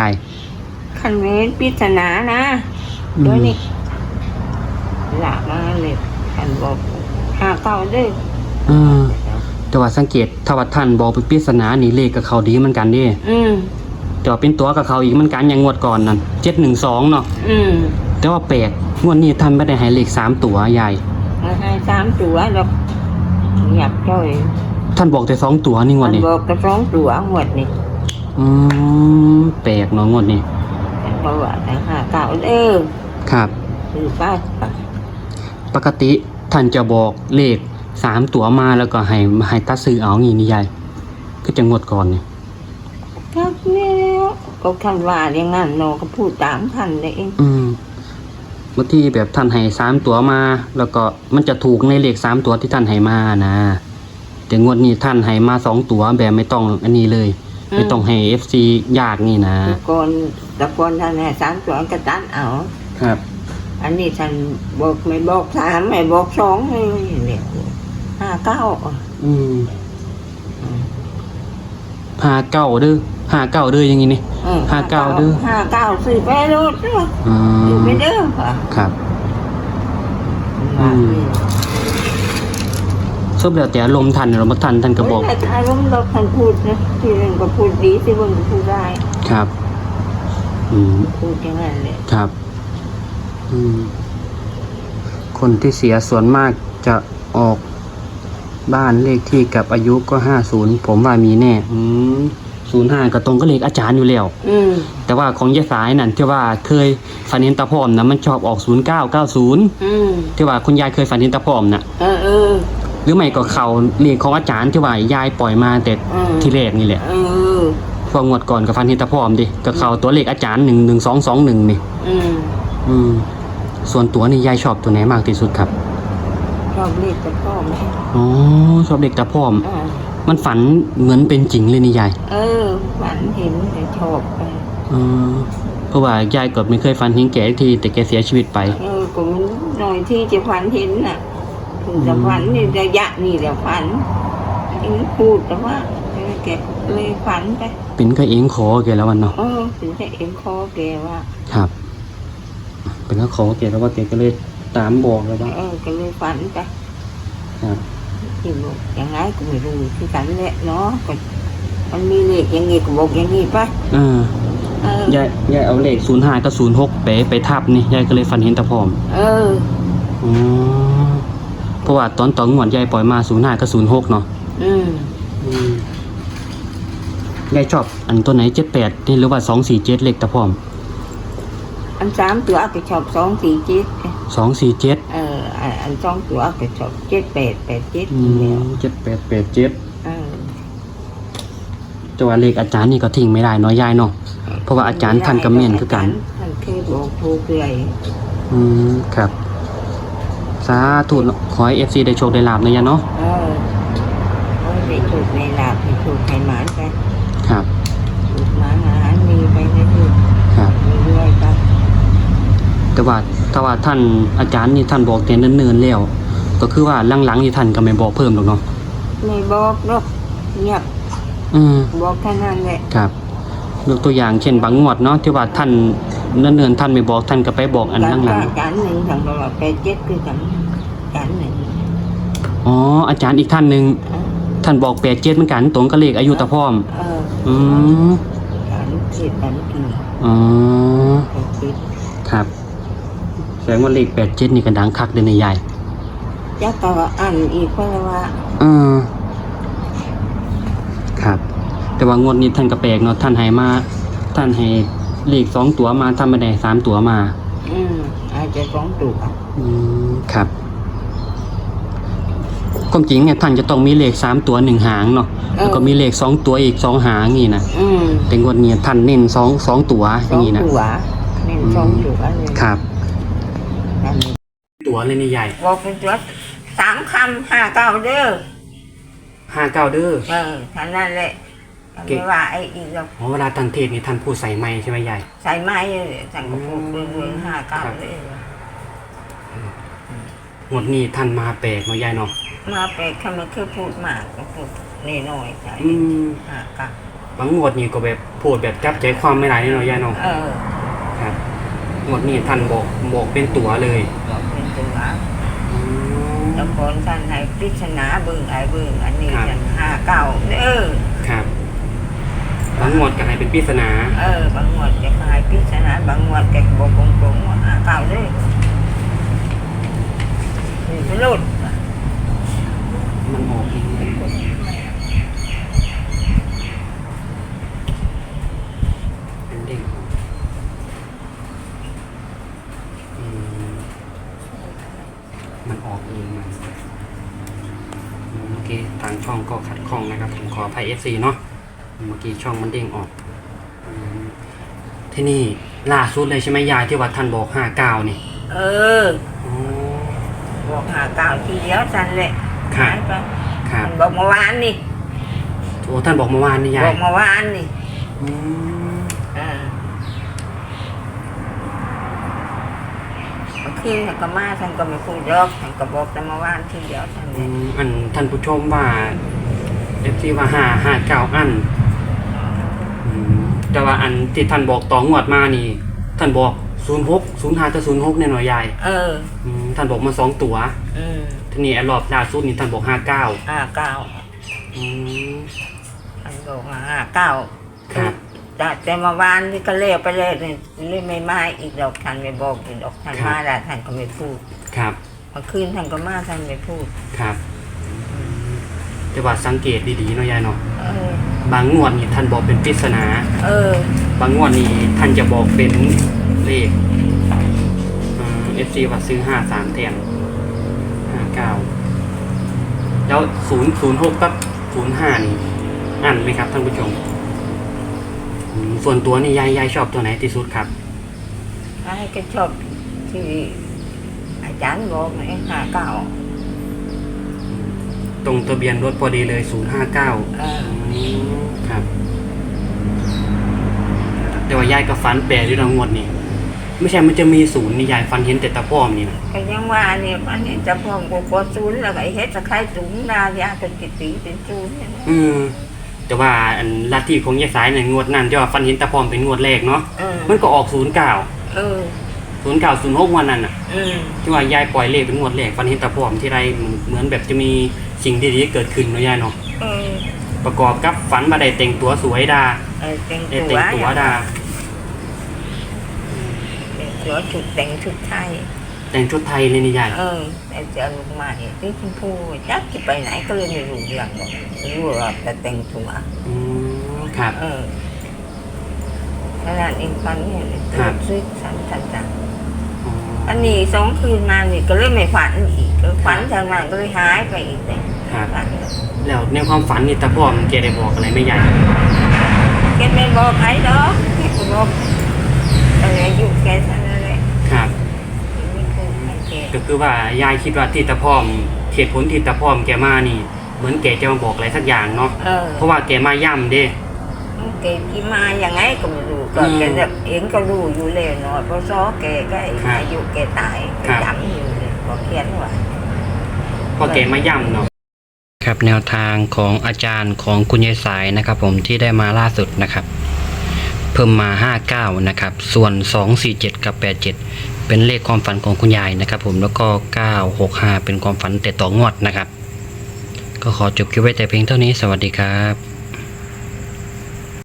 ใช่คันเวนปริศนานะอืมเดี๋ยวนี้หลากมาเลยคันบอกหาเก่าเด้อเออแต่ว่าสังเกตถ้าว่าท่านบอกเป็นปริศนานี่เลขกับเขาดีเหมือนกันเดิอืมแต่ว่าเป็นตัวกับเขาอีกเหมือนกันอย่างงวดก่อนนั่นเจ็ดหนึ่งสองเนาะอืมแต่ว่าแปลกงวดนี้ท่านไม่ได้ให้เลขสามตัวใหญ่มาให้สามตัวดอกเงียบจ้อยท่านบอกแต่สองตัวนี่งวมัดนนี้ บอกกระสองตัวหมดนี่ อืมแปลกเนาะงวดนี้เพราะว่าแต่หาเก่าเด้อครับ คือป้าปกติท่านจะบอกเลขสามตัวมาแล้วก็ให้ให้ตัดซื้อเอางี้นี่ใหญ่ก็จะงวดก่อนนี่ครับเนี่ยก็คันว่าอย่างนั้นเนาะก็พูดตามทันเลยเองอืมบางทีแบบท่านให้สามตัวมา แล้วก็มันจะถูกในเลขสามตัวที่ท่านให้มานะแต่งวดนี้ท่านให้มาสองตัวแบบไม่ต้องอันนี้เลย ไม่ต้องให้เอฟซียากนี่นะตะกอนตะกอนท่านให้สามตัวก็ตัดเอา ครับ อันนี้ท่านบอกไม่บอกสามไม่บอกสองเลยเนี่ยห้าเก้าอืมหาเก้าเด้อหาเก้าเด้ออย่างงี้นี่ออห้าเก้าเด้อห้าเก้าซื้อไปรถเด้ออืซื้อมไปเด้อค่ะครับ อืมส บแล้วแต่อารมณ์ท่านเราบ่ทันท่านก็บอก แต่อารมณ์เราท่านพูดนะที่เรื่งก็พูดดีที่เรื่งก็พูดได้ครับ อืม พูดอย่างนั้นเลยครับอืมคนที่เสียส่วนมากจะออกบ้านเลขที่กับอายุก็ห้าศูนย์ผมว่ามีแน่อืมศูนย์ห้าก็ตรงก็เลขอาจารย์อยู่แล้ว อืมแต่ว่าของยายสายนั่นที่ว่าเคยฝันเห็นตาพร้อมนะมันชอบออกศูนย์เก้าเก้าศูนย์อืมที่ว่าคุณยายเคยฝันเห็นตาพร้อมนะเออเออ หรือไม่ก็เขาเลขของอาจารย์ที่ว่ายายปล่อยมาแต่อืม ที่แรกนี่แหละเออ พวกงวดก่อนกับฝันเห็นตาพร้อมดิก็เขาตัวเลขอาจารย์หนึ่งหนึ่งสองสองหนึ่งนี่ อืมอืม ส่วนตัวนี่ยายชอบตัวไหนมากที่สุดครับชอบเรียกกับพ่อไหมอ๋อชอบเด็กตาพร้อม อ่ามันฝันเหมือนเป็นจริงเลยนี่ยายเออฝันเห็นแต่ชอบไปเออเพราะว่ายายเกิดไม่เคยฝันเห็นแกทีแต่แกเสียชีวิตไป เออก็มันหน่อยที่จะฝันเห็นน่ะ ถึงจะฝันนี่ระยะนี่แหละฝันเองพูดแต่ว่าเออแกเลยฝันไปเป็นก็เองขอแกแล้ววันเนาะเออถึงจะเอ็มคอแกว่าครับเป็นก็ขอแกแล้วว่าแกก็เลยตามบอกแล้วว่าเออก็เลยฝันไปครับที่บอกยังไงก็ไม่รู้ที่ฝันแหละเนาะก็มันมีเลขอย่างงี้ก็บอกอย่างงี้ไปเออเออยายยายเอาเลขศูนย์ห้ากับศูนย์หกไปไปทับนี่ยายก็เลยฝันเห็นตาพร้อม เอออ๋อ เพราะว่าตอนตอนงวดยายปล่อยมาศูนย์ห้ากับศูนย์หกเนาะอืมอืมยายชอบอันตัวไหนเจ็ดแปดนี่หรือว่าสองสี่เจ็ดเลขตาพร้อมอันสามตัวก็ชอบสองสี่เจ็ดสองสี่เจ็ดเอออันอันสองตัวก็ชอบเจ็ดแปดแปดเจ็ดอืแล้วมเจ็ดแปดแปดเจ็ดเออแต่ว่าเลขอาจารย์นี่ก็ทิ้งไม่ได้เนาะยายเนาะเพราะว่าอาจารย์ท่านก็แม่นคือกันท่านเคยบอกถูกเลยอืมครับ สาธุเนาะขอให้เอฟซีได้โชคได้ลาบนะยายเนาะเออโอ้ยได้ถูกในลาบได้ถูกไขหมานไปครับ ถูกหมานอาหารมีไปได้ถูกครับเรื่อยๆไปแต่ว่าถ้าว่าท่านอาจารย์นี่ท่านบอกแต่เนิ่นๆแล้ว ก็คือว่าหลังๆนี่ท่านก็ไม่บอกเพิ่มหรอกเนาะไม่บอกหรอกเงียบอืมบอกแค่นั้นแหละครับยกตัวอย่างเช่นบางงวดเนาะที่ว่าท่าน เนิ่นๆท่านไม่บอกท่านก็ไปบอกอันหลังการการหนึ่งทางเราไปเจ็ดคือกันการหนึ่งๆอ๋ออาจารย์อีกท่านหนึ่งเออท่านบอกแปดเจ็ดเหมือนกันตรงกับเลขอายุตาพร้อมเอออืมการเขียนการกี่อ๋อการคิดครับแสดงว่าเลขแปดเจ็ดนี่ก็ดังคักเลยในใหญ่จะต่ออ่านอีกเพราะว่าเออครับ แต่ว่างวดนี้ท่านก็แปลกเนาะท่านให้มาท่านให้ เลขสองตัวมาท่านไม่ได้สามตัวมาอืมอาจจะสองตัวอืมครับความจริงเนี่ยท่านจะต้องมีเลขสามตัวหนึ่งหางเนาะแล้วก็มีเลขสองตัวอีกสองหางนี่นะอืมแต่งวดนี้ท่านเน้นสองสองตัวอสอย่างนี้นะตัวเน้นสองตัวเลยครับนั่นนี่ตัวเลยนี่ใหญ่บอกเป็นตัวสามคำห้าเก้าเด้อห้าเก้าเด้อเออท่านนั่นแหละ เก่ง ไม่ว่าไอ้อีกหรอกอ๋อเวลาท่านเทศนี่ท่านพูดใส่ไม้ใช่ไหมใหญ่ใส่ไม้เลยสั่งกระปุกเบื่อๆห้าเก้าครับ เลยงวดนี้ท่านมาแปลกเนาะใหญ่เนาะมาไปคำมันคือพูดมากก็พูดน้อยๆใส่อืมห้าเก้าคบางงวดนี่ก็แบบพูดแบบจับใจความไม่ได้เนาะยายเนาะเออครับงวดนี้ท่านบอกบอกเป็นตั๋วเลยบอกเป็นตัวอืมแล้วคนท่านให้ปริศนาเบิ่งไอ้เบิ่งอันนี้ครับฉันห้าเก้าเออ ครับ บางงวดก็ให้เป็นปริศนาเออบางงวดจะให้ปริศนาบางงวดแกก็บอกตรงๆว่าห้าเก้าเด้อนี่เป็นรุดมันออกเองเป็นเด้งออกอืมมันออกเองมันอืมเมื่อกี้ทางช่องก็ขัดข้องนะครับผมขออภัย FC เนาะ เมื่อกี้ช่องมันเด้งออกอืมที่นี่ล่าสุดเลยใช่ไหมยายที่ว่าท่านบอกห้าเก้านี่เออ อ๋อ บอกห้าเก้าทีเดียวฉันแหละครับ หายไปครับบอกเมื่อวานนี่โอ้ท่านบอกเมื่อวานนี่ยาบอยกเมื่อวานนี่อืมอ่าเมื่อคืนฉันก็มาฉันก็ไม่พูดหรอกฉันก็บอกแต่เมื่อวานทีเดียวฉันอืเลยมอันท่านผู้ชมว่าเอฟซีว่าห้าห้าเก้าอันอืม แต่ว่าอันที่ท่านบอกต่องวดมานี่ ท่านบอกศูนย์หกศูนย์ห้าจะศูนย์หกแน่นอนยายเออ อืมท่านบอกมาสองตัวอืมทีนี้ไอ้รอบล่าสุดนี่ท่านบอกห้าเก้าห้าเก้าอืมฉันบอกว่าห้าเก้าครับ แต่แต่เมื่อวานนี่ก็เลี้ยวไปเลยนี่เลยไม่มาอีกดอกท่านไม่บอกอีกดอกท่านมาแล้วท่านก็ไม่พูดครับ เมื่อคืนท่านก็มาท่านไม่พูด ครับอืมแต่ว่าสังเกตดีๆเนาะยายเนาะ เออ บางงวดนี่ท่านบอกเป็นปริศนา เออ บางงวดนี้ท่านจะบอกเป็นเลขเอฟซีว่าซื้อห้าสามแทนห้าเก้าแล้วศูนย์ศูนย์หกกับศูนย์ห้านี่อันไหมครับท่านผู้ชมอืมส่วนตัวนี่ยายยายชอบตัวไหนที่สุดครับไอ้ก็ชอบที่อาจารย์บอกไอ้ห้าเก้าตรงทะเบียนรถพอดีเลยศูนย์ห้าเก้าเออ ครับ แต่ว่ายายก็ฟันแปรด้วยนะงวดนี่ไม่ใช่มันจะมีศูนย์นี่ยายฟันเห็นแต่ตะป้อมนี่นะก็ยังว่าเนี่ยมันนี่จะพร้อมกูกดศูนย์แล้วก็ไอ้เฮ็ดสะไคร้สูงนายาเป็นกิติเป็นศูนย์เนี่ยนะอืม แต่ว่าอันลัทธิของยายสายเนี่ยงวดนั้นที่ว่าฟันเห็นตะพร้อมเป็นงวดแรกเนาะ เออมันก็ออกศูนย์เก้าเออศูนย์เก้าศูนย์หกวันนั้นน่ะอืมที่ว่ายายปล่อยเลขเป็นงวดแรกฟันเห็นตะพร้อมที่ไรเหมือนแบบจะมีสิ่งดีๆเกิดขึ้นเนาะยายเนาะ เออ ประกอบกับฝันมาได้แต่งตัวสวยดาเออแต่งได้ตัวแต่งตัวดา แต่งตัวชุดแต่งชุดไทย แต่งชุดไทยเลยนี่ยายเออแต่เจอลูกใหม่ที่ชมพูจักจะไปไหนก็เลยไม่รู้เรื่องหรอกรู้ว่าแต่แต่งตัวอืมครับ เออขนาดเองฟันเนี่ยครับซื้อสันสันสัน อ๋ออันนี้สองคืนมานี่ก็เลยไม่ฝันอีกก็ฝันจากนั้นก็เลยหายไปอีกเลยครับฝันแล้วในความฝันนี่ตะพร้อมแกได้บอกอะไรไหม่ยายแกไม่บอกใครหรอกแกก็บอกอะไรอยู่แกเท่านั้นแหละครับ ไม่เคยให้แกก็คือว่ายายคิดว่าที่ตะพร้อมเหตุผลที่ตะพร้อมแกมานี่ เหมือนแกจะมาบอกอะไรสักอย่างเนาะเออเพราะว่าแกมาย่ำเด้ แกที่มาอย่างไงก็ไม่รู้ก็อืมแกแบบเองก็รู้อยู่เลยเนาะเพราะซ้อแกก็ไอ้ครับอายุแกตายแกครับจำอยู่เลยบอกเขียนไว่าเพราะแกมาย่ำเนาะครับแนวทางของอาจารย์ของคุณยายสายนะครับ ผมที่ได้มาล่าสุดนะครับ เพิ่มมา 59 นะครับ ส่วน 247 กับ 87 เป็นเลขความฝันของคุณยายนะครับ ผมแล้วก็ 965 เป็นความฝันแต่ต่องวดนะครับ ก็ขอจบคลิปไว้แต่เพียงเท่านี้สวัสดีครับ